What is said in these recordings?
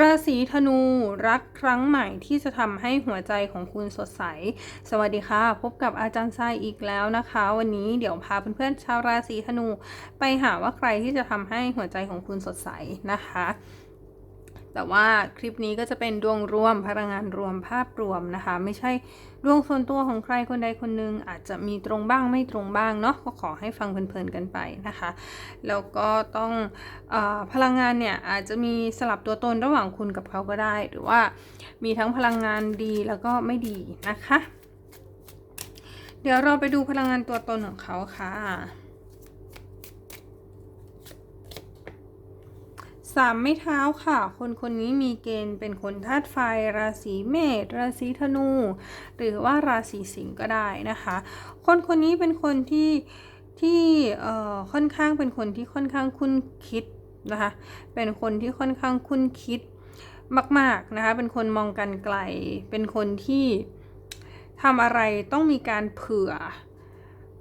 ราศีธนูรักครั้งใหม่ที่จะทำให้หัวใจของคุณสดใส สวัสดีค่ะ พบกับอาจารย์ทรายอีกแล้วนะคะ วันนี้เดี๋ยวพาเพื่อนๆชาวราศีธนู ไปหาว่าใครที่จะทำให้หัวใจของคุณสดใสนะคะ แต่ว่าคลิปนี้ก็จะเป็นดวงรวมพลังงานรวมภาพรวมนะคะ ไม่ใช่ดวงส่วนตัวของใครคนใดคนหนึ่งอาจจะมีตรงบ้างไม่ตรงบ้างเนาะก็ขอให้ฟังเพลินๆกันไปนะคะ แล้วก็ต้องออพลังงานเนี่ยอาจจะมีสลับตัวตนระหว่างคุณกับเขาก็ได้ หรือว่ามีทั้งพลังงานดีแล้วก็ไม่ดีนะคะ เดี๋ยวเราไปดูพลังงานตัวตนของเขาค่ะ สามไม่เท้าค่ะ คนคนนี้มีเกณฑ์เป็นคนธาตุไฟ ราศีเมษราศีธนู หรือว่าราศีสิงห์ก็ได้นะคะ คนคนนี้เป็นคนที่ที่ค่อนข้างเป็นคนที่ค่อนข้างคุ้นคิดนะคะ เป็นคนที่ค่อนข้างคุ้นคิดมากๆนะคะ เป็นคนมองกันไกล เป็นคนที่ทำอะไรต้องมีการเผื่อ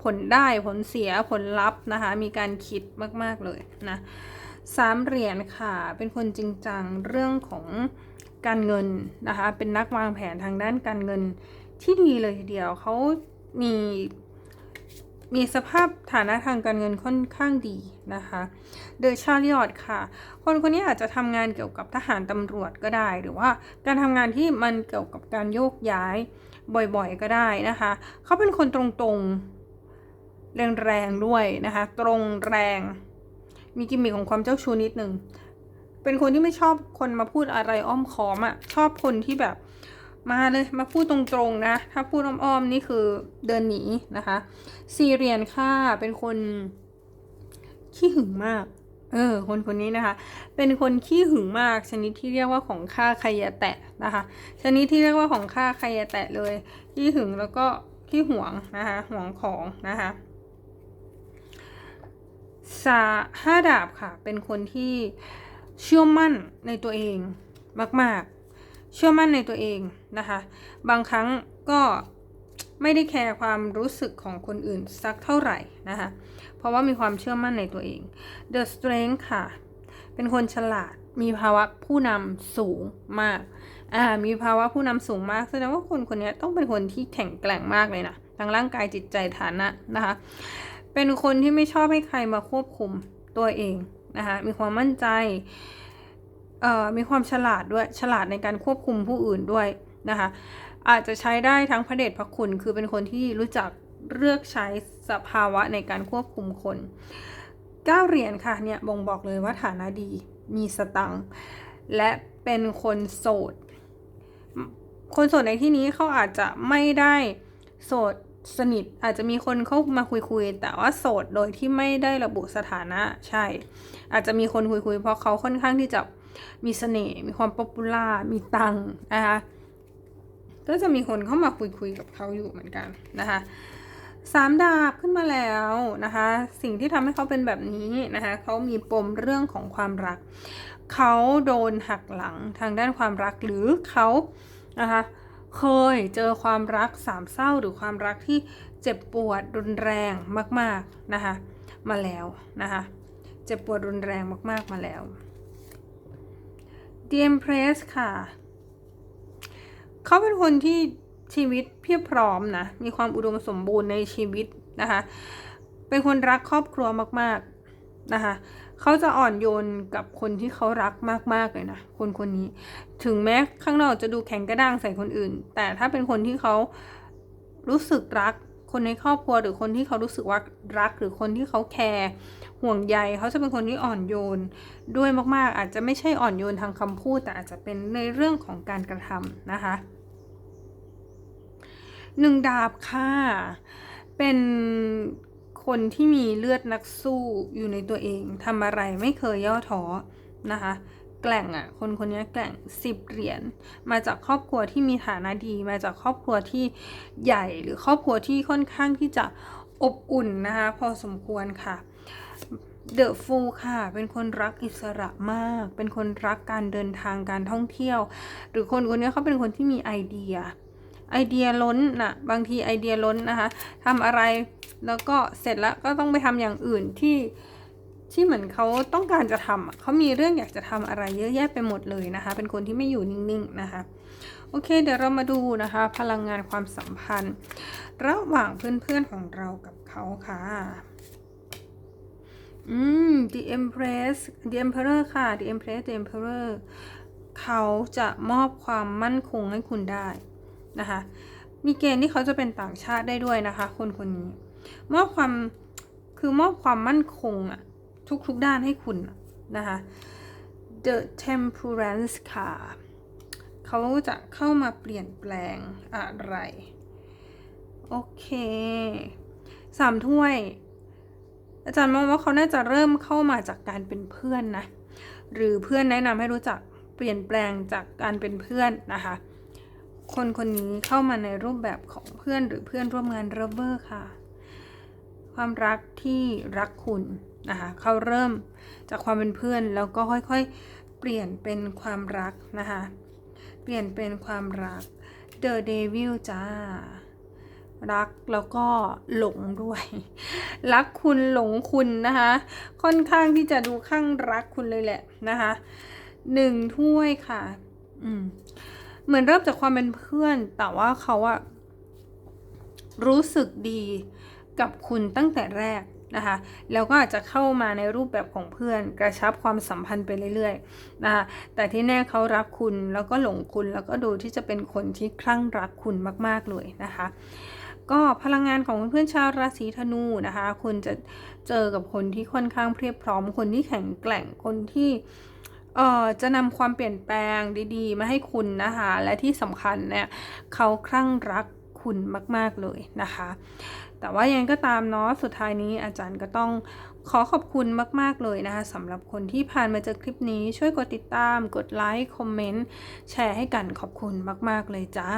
ผลได้ผลเสียผลลัพธ์นะคะ มีการคิดมากๆเลยนะ สามเหรียญค่ะ เป็นคนจริงจังเรื่องของการเงินนะคะ เป็นนักวางแผนทางด้านการเงินที่ดีเลยทีเดียวเขามีมีสภาพฐานะทางการเงินค่อนข้างดีนะคะเดอชาริออตค่ะ คนคนนี้อาจจะทำงานเกี่ยวกับทหารตำรวจก็ได้ หรือว่าการทำงานที่มันเกี่ยวกับการโยกย้ายบ่อยๆก็ได้นะคะ เขาเป็นคนตรงๆ แรงๆด้วยนะคะ ตรงแรง มีกิมมิคของความเจ้าชู้นิดนึง เป็นคนที่ไม่ชอบคนมาพูดอะไรอ้อมค้อมอะ่ะ ชอบคนที่แบบมาเลยมาพูดตรงๆนะ ถ้าพูดอ้อมๆนี่คือเดินหนีนะคะ ซีเรียนค่ะ เป็นคนขี้หึงมาก เออ คนคนนี้นะคะ เป็นคนขี้หึงมาก ชนิดที่เรียกว่าของค่าใครอย่าแตะนะคะ ชนิดที่เรียกว่าของค่าใครอย่าแตะเลย ขี้หึงแล้วก็ขี้หวงนะคะ หวงของนะคะ สาห้าดาบค่ะ เป็นคนที่เชื่อมั่นในตัวเองมาก ๆ เชื่อมั่นในตัวเองนะคะ บางครั้งก็ไม่ได้แคร์ความรู้สึกของคนอื่นสักเท่าไหร่นะคะ เพราะว่ามีความเชื่อมั่นในตัวเอง The Strength ค่ะ เป็นคนฉลาด มีภาวะผู้นำสูงมาก อ่า มีภาวะผู้นำสูงมากแสดงว่าคนคนนี้ต้องเป็นคนที่แข็งแกร่งมากเลยนะทั้งร่างกายจิตใจฐานะนะคะ เป็นคนที่ไม่ชอบให้ใครมาควบคุมตัวเองนะคะมีความมั่นใจมีความฉลาดด้วยฉลาดในการควบคุมผู้อื่นด้วยนะคะอาจจะใช้ได้ทั้งพระเดชพระคุณ คือเป็นคนที่รู้จักเลือกใช้สภาวะในการควบคุมคนเก้าเหรียญค่ะเนี่ยบ่งบอกเลยว่าฐานะดีมีสตังค์และเป็นคนโสด คนโสดในที่นี้เขาอาจจะไม่ได้โสด สนิทอาจจะมีคนเข้ามาคุยคุยๆแต่ว่าโสดโดยที่ไม่ได้ระบุสถานะใช่ อาจจะมีคนคุยคุยๆเพราะเขาค่อนข้างที่จะมีเสน่ห์มีความป๊อปปูล่ามีตังนะคะก็จะมีคนเข้ามาคุยคุยๆกับเขาอยู่เหมือนกันนะคะสามดาบขึ้นมาแล้วนะคะ สิ่งที่ทำให้เขาเป็นแบบนี้นะคะเขามีปมเรื่องของความรัก เขาโดนหักหลังทางด้านความรักหรือเขานะคะ เคยเจอความรักสามเศร้าหรือความรักที่เจ็บปวดรุนแรงมาก ๆ นะคะ มาแล้วนะคะเจ็บปวดรุนแรงมาก ๆ มาแล้ว The Empress ค่ะ เขาเป็นคนที่ชีวิตเพียบพร้อมนะ มีความอุดมสมบูรณ์ในชีวิตนะคะ เป็นคนรักครอบครัวมาก ๆ นะคะ เขาจะอ่อนโยนกับคนที่เขารักมากๆเลยนะคนคนนี้ ถึงแม้ข้างนอกจะดูแข็งกระด้างใส่คนอื่น แต่ถ้าเป็นคนที่เขารู้สึกรักคนในครอบครัวหรือคนที่เขารู้สึกว่ารักหรือคนที่เขาแคร์ห่วงใยเขาจะเป็นคนที่อ่อนโยนด้วยมาก ๆ อาจจะไม่ใช่อ่อนโยนทางคำพูด แต่อาจจะเป็นในเรื่องของการกระทำนะคะหนึ่งดาบค่ะเป็น คนที่มีเลือดนักสู้อยู่ในตัวเองทำอะไรไม่เคยย่อท้อนะคะ แกล่งอะ คนคนนี้แกล่งสิบเหรียญมาจากครอบครัวที่มีฐานะดี มาจากครอบครัวที่ใหญ่หรือครอบครัวที่ค่อนข้างที่จะอบอุ่นนะคะพอสมควรค่ะเดอะฟูค่ะ เป็นคนรักอิสระมาก เป็นคนรักการเดินทางการท่องเที่ยว หรือคนคนนี้เขาเป็นคนที่มีไอเดีย ไอเดียล้นนะบางทีไอเดียล้นนะคะทำอะไรแล้วก็เสร็จแล้วก็ต้องไปทำอย่างอื่นที่ที่เหมือนเขาต้องการจะทำเขามีเรื่องอยากจะทำอะไรเยอะแยะไปหมดเลยนะคะ เป็นคนที่ไม่อยู่นิ่งๆนะคะโอเค เดี๋ยวเรามาดูนะคะ พลังงานความสัมพันธ์ ระหว่างเพื่อนๆของเรากับเขาค่ะ อืม The Empress The Emperor ค่ะ The Empress The Emperor เขาจะมอบความมั่นคงให้คุณได้ นะคะ มีเกณฑ์ที่เขาจะเป็นต่างชาติได้ด้วยนะคะ คนคนนี้ มอบความคือมอบความมั่นคงอะทุกๆด้านให้คุณนะคะ The Temperance ค่ะ เขาจะเข้ามาเปลี่ยนแปลงอะไร โอเคสามถ้วย อาจารย์มองว่าเขาน่าจะเริ่มเข้ามาจากการเป็นเพื่อนนะ หรือเพื่อนแนะนำให้รู้จักเปลี่ยนแปลงจากการเป็นเพื่อนนะคะ คนคนนี้เข้ามาในรูปแบบของเพื่อนหรือเพื่อนร่วมงานเรเวอร์ค่ะ ความรักที่รักคุณนะคะเขาเริ่มจากความเป็นเพื่อนแล้วก็ค่อยๆ เปลี่ยนเป็นความรักนะคะเปลี่ยนเป็นความรัก The Devil จ้า รักแล้วก็หลงด้วย รักคุณหลงคุณนะคะ ค่อนข้างที่จะดูข้างรักคุณเลยแหละนะคะหนึ่งถ้วยค่ะ อืม เหมือนเริ่มจากความเป็นเพื่อน แต่ว่าเขาอะรู้สึกดีกับคุณตั้งแต่แรกนะคะแล้วก็อาจจะเข้ามาในรูปแบบของเพื่อน กระชับความสัมพันธ์ไปเรื่อยๆนะคะแต่ที่แน่เขารักคุณแล้วก็หลงคุณแล้วก็ดูที่จะเป็นคนที่คลั่งรักคุณมาก ๆเลยนะคะ ก็พลังงานของเพื่อนชาวราศีธนูนะคะคุณจะเจอกับคนที่ค่อนข้างเพียบพร้อมคนที่แข็งแกร่งคนที่ เอ่อจะนำความเปลี่ยนแปลงดีๆ มาให้คุณนะคะ และที่สำคัญเนี่ยเขาคลั่งรักคุณมาก ๆ เลยนะคะ แต่ว่ายังไงก็ตามเนาะสุดท้ายนี้อาจารย์ก็ต้องขอขอบคุณมาก ๆ เลยนะคะสำหรับคนที่ผ่านมาเจอคลิปนี้ช่วยกดติดตาม กดไลค์ คอมเมนต์ แชร์ให้กันขอบคุณมาก ๆ เลยจ้า